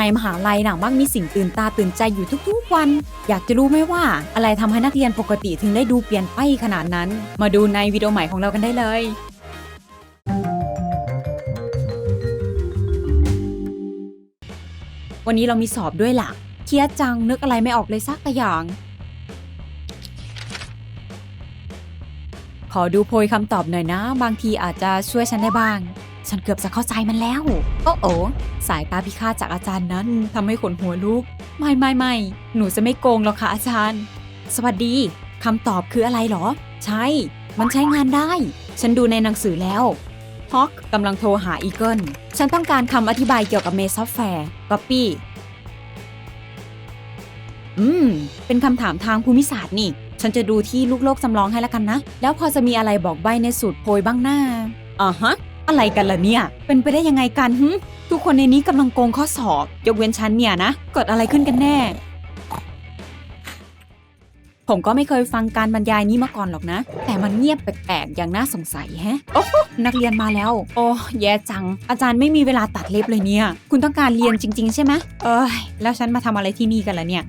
ในมหาลัยน่ะมักมีสิ่งตื่นตาตื่นใจอยู่ทุกๆวัน อยากจะรู้ไหมว่า อะไรทำให้นักเรียนปกติถึงได้ดูเปลี่ยนไปขนาดนั้น มาดูในวิดีโอใหม่ของเรากันได้เลยวันนี้เรามีสอบด้วยล่ะ เครียดจังนึกอะไรไม่ออกเลยสักอย่าง ขอดูโพยคำตอบหน่อยนะ บางทีอาจจะช่วยฉันได้บ้าง ฉันเกือบจะเข้าใจมันแล้ว โอ้โอสายตาพิฆาตจากอาจารย์นั้นทำให้ขนหัวลุก ไม่ไม่ไม่หนูจะไม่โกงหรอกค่ะอาจารย์ สวัสดีคำตอบคืออะไรเหรอ ใช่ มันใช้งานได้ ฉันดูในหนังสือแล้วฮอกกำลังโทรหาอีเกิล ฉันต้องการคำอธิบายเกี่ยวกับเมซอฟแฟร์ก๊อปปี้ อืม เป็นคำถามทางภูมิศาสตร์นี่ ฉันจะดูที่ลูกโลกจำลองให้ล้วกันนะ แล้วพอจะมีอะไรบอกใบในสูตรโพยบ้างหน้าอ่าฮะ อะไรกันล่ะเนี่ย เป็นไปได้ยังไงกันหึทุกคนในนี้กำลังโกงข้อสอบ ยกเว้นฉันเนี่ยนะ เกิดอะไรขึ้นกันแน่ ผมก็ไม่เคยฟังการบรรยายนี้มาก่อนหรอกนะ แต่มันเงียบแปลกๆ อย่างน่าสงสัยแฮะ โอ้โหนักเรียนมาแล้ว โอ้แย่จัง อาจารย์ไม่มีเวลาตัดเล็บเลยเนี่ย คุณต้องการเรียนจริง ๆ ใช่ไหมเอ้ย แล้วฉันมาทำอะไรที่นี่กันล่ะเนี่ย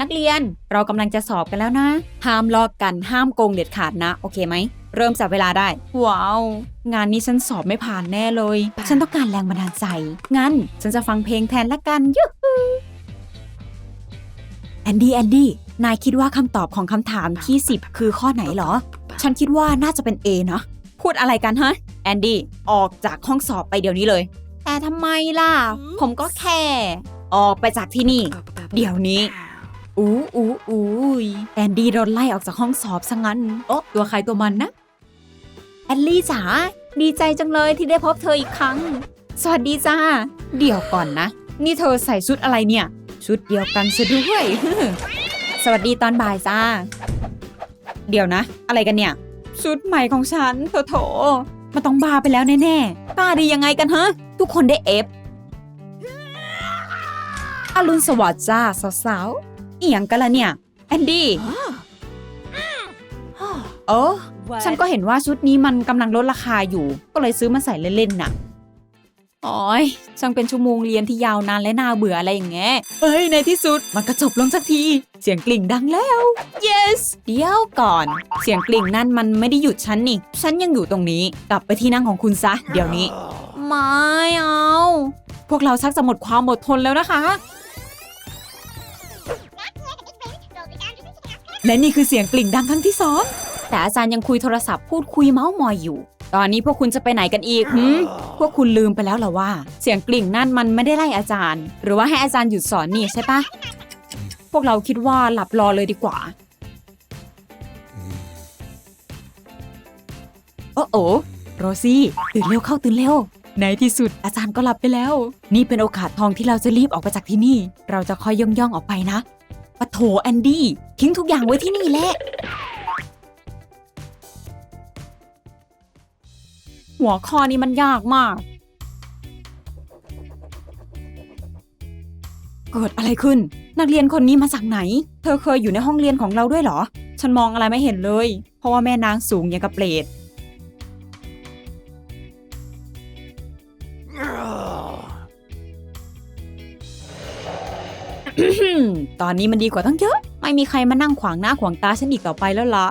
นักเรียนเรากำลังจะสอบกันแล้วนะ ห้ามลอกกันห้ามโกงเด็ดขาดนะ โอเคไหม เริ่มจับเวลาได้ ว้าว งานนี้ฉันสอบไม่ผ่านแน่เลย ฉันต้องการแรงบันดาลใจ งั้น ฉันจะฟังเพลงแทนละกันยูฮูแอนดี้แอนดี้นายคิดว่าคำตอบของคำถามที่ 10 คือข้อไหนเหรอ ฉันคิดว่าน่าจะเป็น A นะพูดอะไรกันฮะ แอนดี้ออกจากห้องสอบไปเดี๋ยวนี้เลย แต่ทำไมล่ะ ผมก็แค่ ออกไปจากที่นี่ เดี๋ยวนี้อู้อู้อู้ยแอนดี้โดนไล่ออกจากห้องสอบซะงั้นโอ้ตัวใครตัวมันนะ แอนลี่จ๋าดีใจจังเลยที่ได้พบเธออีกครั้ง สวัสดีจ้า เดี๋ยวก่อนนะ นี่เธอใส่ชุดอะไรเนี่ย ชุดเดียวกันซะด้วย สวัสดีตอนบ่ายจ้า เดี๋ยวนะ อะไรกันเนี่ย ชุดใหม่ของฉันโถโถมันต้องบ้าไปแล้วแน่ๆบ้าดียังไงกันฮะ ทุกคนได้เอฟอรุณสวัสดิ์จ้าสาวๆเอียงกันละเนี่ย แอนดี้โอ้ ฉันก็เห็นว่าชุดนี้มันกำลังลดราคาอยู่ ก็เลยซื้อมาใส่เล่นๆน่ะโอ้ยช่างเป็นชั่วโมงเรียนที่ยาวนานและน่าเบื่ออะไรอย่างเงี้ย เฮ้ย ในที่สุดมันก็จบลงสักที เสียงกลิ่งดังแล้ว yes เดี๋ยวก่อน เสียงกลิ่งนั่นมันไม่ได้หยุดฉันนี่ ฉันยังอยู่ตรงนี้ กลับไปที่นั่งของคุณซะ เดี๋ยวนี้ ไม่เอา พวกเราชักจะหมดความอดทนแล้วนะคะ และนี่คือเสียงกลิ่งดังครั้งที่สอง แต่อาจารย์ยังคุยโทรศัพท์พูดคุยเมาส์มอยอยู่ ตอนนี้พวกคุณจะไปไหนกันอีกหืมพวกคุณลืมไปแล้วเหรอว่า เสียงกลิ่งนั่นมันไม่ได้ไล่อาจารย์ หรือว่าให้อาจารย์หยุดสอนนี่ใช่ปะพวกเราคิดว่าหลับรอเลยดีกว่าโอ้โอโรซี่ตื่นเร็วเข้าตื่นเร็วในที่สุดอาจารย์ก็หลับไปแล้ว นี่เป็นโอกาสทองที่เราจะรีบออกไปจากที่นี่ เราจะคอยย่องย่องๆออกไปนะปะโถแอนดี้ทิ้งทุกอย่างไว้ที่นี่แหละ หัวข้อนี้มันยากมาก เกิดอะไรขึ้น นักเรียนคนนี้มาจากไหน เธอเคยอยู่ในห้องเรียนของเราด้วยเหรอ ฉันมองอะไรไม่เห็นเลย เพราะว่าแม่นางสูงอย่างกับเปรตตอนนี้มันดีกว่าตั้งเยอะ ไม่มีใครมานั่งขวางหน้าขวางตาฉันอีกต่อไปแล้วล่ะ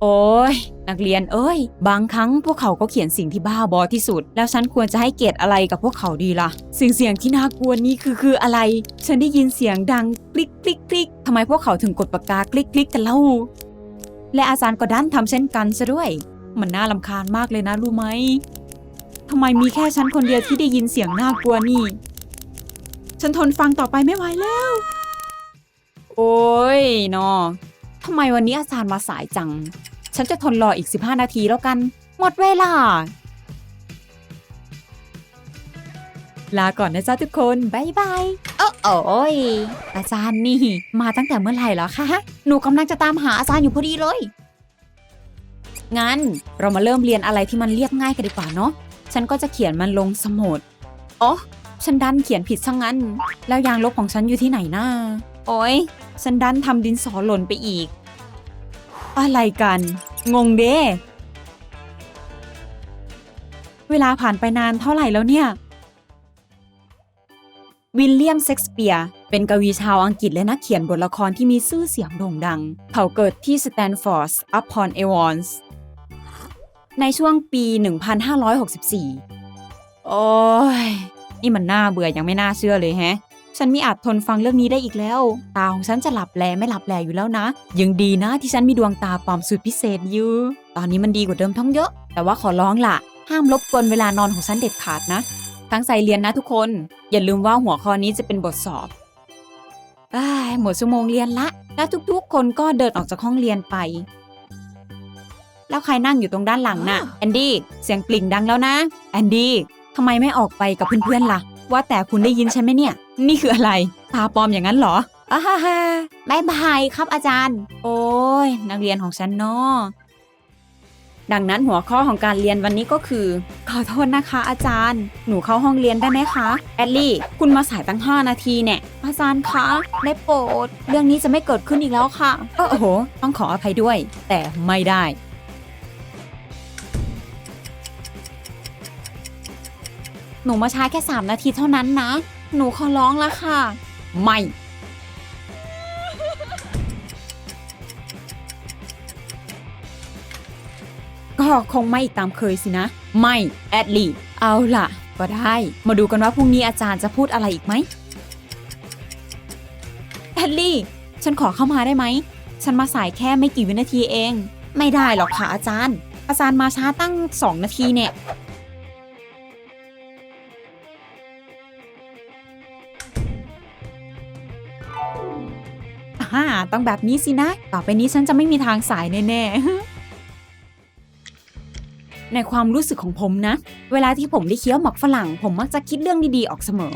โอ้ย นักเรียนเอ้ย บางครั้งพวกเขาก็เขียนสิ่งที่บ้าบอที่สุด แล้วฉันควรจะให้เกียรติอะไรกับพวกเขาดีล่ะสิ่งเสียงที่น่ากลัวนี้คือคืออะไร ฉันได้ยินเสียงดังคลิกคลิกคลิกทำไมพวกเขาถึงกดปากกาคลิกคลิกกันเล่า และอาจารย์ก็ดันทำเช่นกันซะด้วย มันน่าลำคาญมากเลยนะรู้ไหมทำไมมีแค่ฉันคนเดียวที่ได้ยินเสียงน่ากลัวนี่ ฉันทนฟังต่อไปไม่ไหวแล้ว โอ้ยนอทำไมวันนี้อาจารย์มาสายจัง ฉันจะทนรออีก 15 นาทีแล้วกัน หมดเวลา ลาก่อนนะจ๊ะทุกคนบายบายโอ้โอ้ยอาจารย์นี่ มาตั้งแต่เมื่อไหร่แล้วคะ หนูกำลังจะตามหาอาจารย์อยู่พอดีเลย งั้นเรามาเริ่มเรียนอะไรที่มันเรียบง่ายกันดีกว่าเนาะ ฉันก็จะเขียนมันลงสมุดอ๋อฉันดันเขียนผิดซะงั้น แล้วยางลบของฉันอยู่ที่ไหนนะโอ้ยฉันดันทำดินสอหล่นไปอีก อะไรกัน งงเด้เวลาผ่านไปนานเท่าไหร่แล้วเนี่ย วิลเลียมเชกสเปียร์เป็นกวีชาวอังกฤษและนักเขียนบทละครที่มีชื่อเสียงโด่งดัง เขาเกิดที่สแตนฟอร์ดอัพพอนเอวอนส์ในช่วงปี 1564 โอ้ย นี่มันน่าเบื่อยังไม่น่าเชื่อเลยแฮะ ฉันไมีอาจทนฟังเรื่องนี้ได้อีกแล้ว ตาของฉันจะหลับแลไม่หลับแลอยู่แล้วนะ ยังดีนะที่ฉันมีดวงตาปลอมสุดพิเศษอยู่ ตอนนี้มันดีกว่าเดิมท้องเยอะ แต่ว่าขอร้องล่ะ ห้ามรบกวนเวลานอนของฉันเด็ดขาดนะตั้งใจเรียนนะทุกคน อย่าลืมว่าหัวข้อนี้จะเป็นบทสอบอ้ายหมดชั่วโมงเรียนละ แล้วทุกๆ คนก็เดินออกจากห้องเรียนไป แล้วใครนั่งอยู่ตรงด้านหลังน่ะแอนดี้เสียงปลิ่งดังแล้วนะแอนดี้ทำไมไม่ออกไปกับเพื่อนๆล่ะ ว่าแต่คุณได้ยินใช่ไหมเนี่ย นี่คืออะไร ตาปลอมอย่างนั้นเหรออ้าฮ่าฮ่าบายบายครับอาจารย์ โอ้ยนักเรียนของฉันเนาะดังนั้นหัวข้อของการเรียนวันนี้ก็คือ ขอโทษนะคะอาจารย์ หนูเข้าห้องเรียนได้ไหมคะ แอดลี่ คุณมาสายตั้ง 5 นาทีเนี่ยอาจารย์คะได้โปรด เรื่องนี้จะไม่เกิดขึ้นอีกแล้วค่ะเออโอ้โห ต้องขออภัยด้วย แต่ไม่ได้ หนูมาช้าแค่ 3 นาทีเท่านั้นนะ หนูขอร้องละค่ะ ไม่ ก็คงไม่อีกตามเคยสินะ ไม่ แอดลีเอาล่ะ ก็ได้ มาดูกันว่าพรุ่งนี้อาจารย์จะพูดอะไรอีกไหม แอดลี่ ฉันขอเข้ามาได้ไหม ฉันมาสายแค่ไม่กี่วินาทีเอง ไม่ได้หรอกค่ะอาจารย์ อาจารย์มาช้าตั้งสองนาทีเนี่ย อ่าต้องแบบนี้สินะ ต่อไปนี้ฉันจะไม่มีทางสายแน่ๆ ในความรู้สึกของผมนะ เวลาที่ผมได้เคี้ยวหมักฝรั่ง ผมมักจะคิดเรื่องดีๆออกเสมอ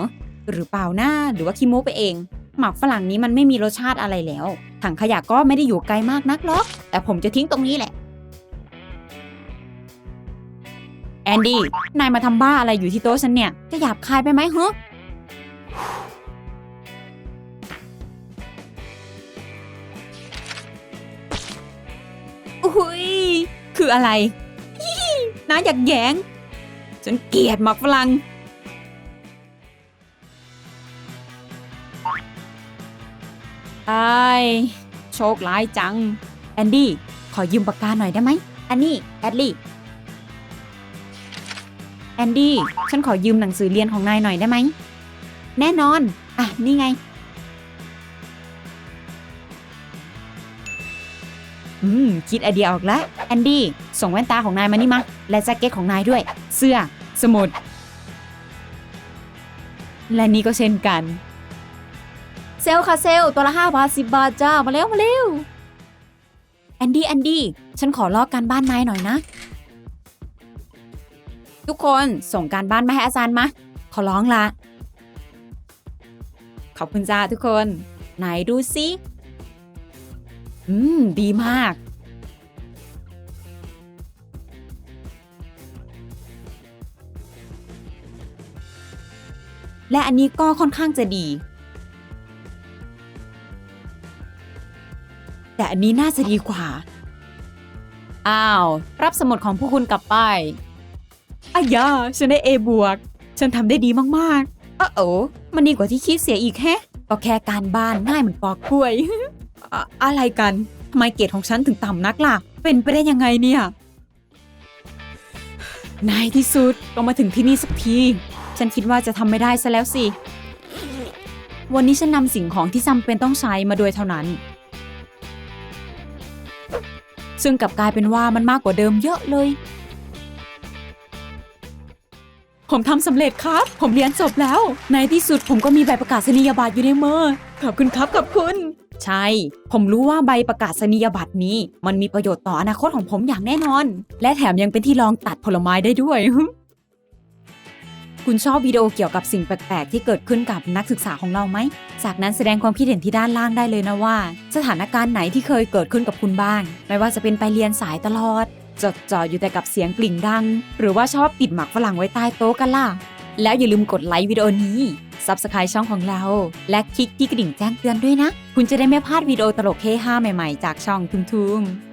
หรือเปล่าหนะหรือว่าคิโมไปเอง หมักฝรั่งนี้มันไม่มีรสชาติอะไรแล้ว ถังขยะก็ไม่ได้อยู่ไกลมากนักหรอก แต่ผมจะทิ้งตรงนี้แหละแอนดี้ นายมาทำบ้าอะไรอยู่ที่โต๊ะฉันเนี่ย จะหยาบคายไปไหมฮ คืออะไรน้าอยากแยงฉันเกลียดหมักฝรั่งไอ้ายโชคร้ายจัง แอนดี้ ขอยืมปากกาหน่อยได้ไหมแอนนี่แอดลี่ แอนดี้ ฉันขอยืมหนังสือเรียนของนายหน่อยได้ไหม แน่นอน อะ นี่ไง อืม คิดไอเดียออกแล้วแอนดี้ส่งแว่นตาของนายมานี่มาและแจ็คเก็ตของนายด้วย เสื้อ สมุด และนี่ก็เช่นกัน เซลค่ะเซลตัวละห้าบาทสิบบาทจ้า มาเร็วมาเร็วแอนดี้แอนดี้ฉันขอลอกการบ้านนายหน่อยนะ ทุกคนส่งการบ้านมาให้อาจารย์มาขอร้องละขอบคุณจ้าทุกคน ไหนดูสิ อืม ดีมาก และอันนี้ก็ค่อนข้างจะดี แต่อันนี้น่าจะดีกว่า อ้าว รับสมุดของพวกคุณกลับไปอายาฉันได้ A บวก ฉันทำได้ดีมากๆอ้อโอมันดีกว่าที่คิดเสียอีกแฮะก็แค่การบ้านง่ายเหมือนปอกกล้วย อะอะไรกันทำไมเกรดของฉันถึงต่ำนักล่ะ เป็นไปได้ยังไงเนี่ยในที่สุดก็มาถึงที่นี่สักที ฉันคิดว่าจะทำไม่ได้ซะแล้วสิ วันนี้ฉันนำสิ่งของที่จำเป็นต้องใช้มาโดยเท่านั้น ซึ่งกลับกลายเป็นว่ามันมากกว่าเดิมเยอะเลย ผมทำสำเร็จครับ ผมเรียนจบแล้ว ในที่สุดผมก็มีใบประกาศนียบัตรอยู่ในมือขอบคุณครับขอบคุณ ใช่ ผมรู้ว่าใบประกาศนียบัตรนี้ มันมีประโยชน์ต่ออนาคตของผมอย่างแน่นอน และแถมยังเป็นที่รองตัดผลไม้ได้ด้วย คุณชอบวิดีโอเกี่ยวกับสิ่งแปลกๆ ที่เกิดขึ้นกับนักศึกษาของเราไหม จากนั้นแสดงความคิดเห็นที่ด้านล่างได้เลยนะว่า สถานการณ์ไหนที่เคยเกิดขึ้นกับคุณบ้าง ไม่ว่าจะเป็นไปเรียนสายตลอด จดจ่ออยู่แต่กับเสียงกลิ่งดัง หรือว่าชอบปิดหมักฝรั่งไว้ใต้โต๊ะกันล่ะ แล้วอย่าลืมกดไลค์วิดีโอนี้ Subscribe ช่องของเรา และคลิกที่กระดิ่งแจ้งเตือนด้วยนะ คุณจะได้ไม่พลาดวิดีโอตลกเฮฮาใหม่ๆ จากช่องทุมๆ